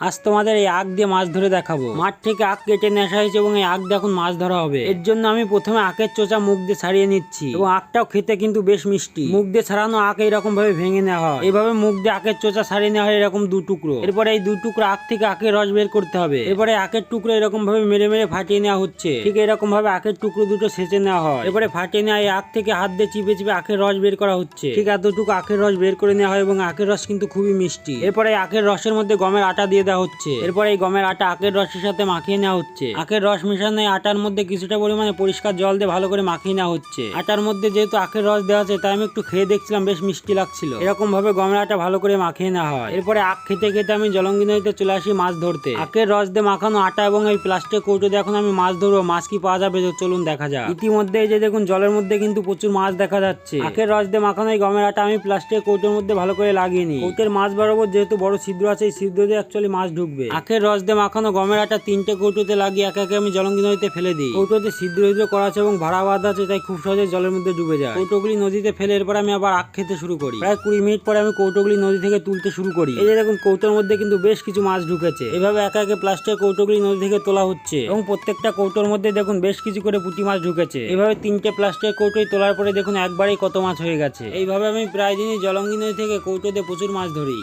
আজ তোমাদের এই আখ দিয়ে মাছ ধরে দেখাবো। মাঠ থেকে আখ কেটে নেশা হয়েছে এবং এই আখ দিয়ে এখন মাছ ধরা হবে। এর জন্য আমি প্রথমে আখের চোচা মুখ দিয়ে ছাড়িয়ে নিচ্ছি এবং আখটাও খেতে কিন্তু বেশ মিষ্টি। মুখ দিয়ে ছাড়ানো আখ এইরকম ভাবে ভেঙে নেওয়া হয়। এভাবে মুখ দিয়ে আখের চোচা ছাড়িয়ে নেওয়া হয় এরকম দু টুকরো। এরপরে এই দু টুকরো আখ থেকে আখের রস বের করতে হবে। এরপরে আখের টুকরো এরকম ভাবে মেরে মেরে ফাটিয়ে নেওয়া হচ্ছে। ঠিক এরকম ভাবে আখের টুকরো দুটো সেচে নেওয়া হয়। এরপরে ফাটিয়ে নেওয়া এই আখ থেকে হাত দিয়ে চিপে চিপে আখের রস বের করা হচ্ছে। ঠিক এতটুকু আখের রস বের করে নেওয়া হয় এবং আখের রস কিন্তু খুবই মিষ্টি। এরপরে আখের রসের মধ্যে গমের আটা দিয়ে দেওয়া হচ্ছে। এরপরে এই গমের আটা আখের রসের সাথে মাখিয়ে নেওয়া হচ্ছে। আখের রস মেশানো আটার মধ্যে কিছুটা পরিমাণে পরিষ্কার জল দিয়ে ভালো করে মাখিয়ে নেওয়া হচ্ছে। আটার মধ্যে যেহেতু আখের রস দেওয়া আছে, তাই আমি একটু খেয়ে দেখছিলাম, বেশ মিষ্টি লাগছিল। এরকম ভাবে গমের আটা ভালো করে মাখিয়ে নেওয়া হয়। এরপরে আখ খেতে খেতে আমি জলঙ্গি নদীতে চলে আসি মাছ ধরতে। আখের রস দিয়ে মাখানো আটা এবং এই প্লাস্টিক কৌটো দিয়ে এখন আমি মাছ ধরবো। মাছ কি পাওয়া যাবে তো চলুন দেখা যাক। ইতিমধ্যে এই যে দেখুন, জলের মধ্যে কিন্তু প্রচুর মাছ দেখা যাচ্ছে। আখের রস দিয়ে মাখানো এই গমের আটা আমি প্লাস্টিক কৌটোর মধ্যে ভালো করে লাগিয়ে নিই। কৌটের মাছ বরাবর যেহেতু বড় ছিদ্র আছে, এই ছিদ্র দিয়ে অ্যাকচুয়ালি মাছ ঢুকবে। আখের রস দিয়ে মাখানো গমের আটা তিনটে কৌটোতে লাগিয়ে একে একে আমি জলঙ্গি নদীতে ফেলে দিই। কৌটোতে ছিদ্র ছিদ্র করা আছে এবং ভাড়া বাঁধা আছে তাই খুব সহজে জলের মধ্যে ডুবে যায়। কৌটোগুলি নদীতে ফেলে এরপর আমি আবার আখ খেতে শুরু করি। প্রায় কুড়ি মিনিট পরে আমি কৌটোগুলি নদী থেকে তুলতে শুরু করি। এই যে দেখুন কৌটোর মধ্যে কিন্তু বেশ কিছু মাছ ঢুকেছে। এভাবে একে একে প্লাস্টিক কৌটোগুলি নদী থেকে তোলা হচ্ছে। এবং প্রত্যেকটা কৌটোর মধ্যে দেখুন বেশ কিছু করে পুঁটি মাছ ঢুকেছে। এভাবে তিনটে প্লাস্টিক কৌটোই তোলার পরে দেখুন একবারেই কত মাছ হয়ে গেছে। এইভাবে আমি প্রায় দিনই জলঙ্গি নদী থেকে কৌটোতে প্রচুর মাছ ধরি।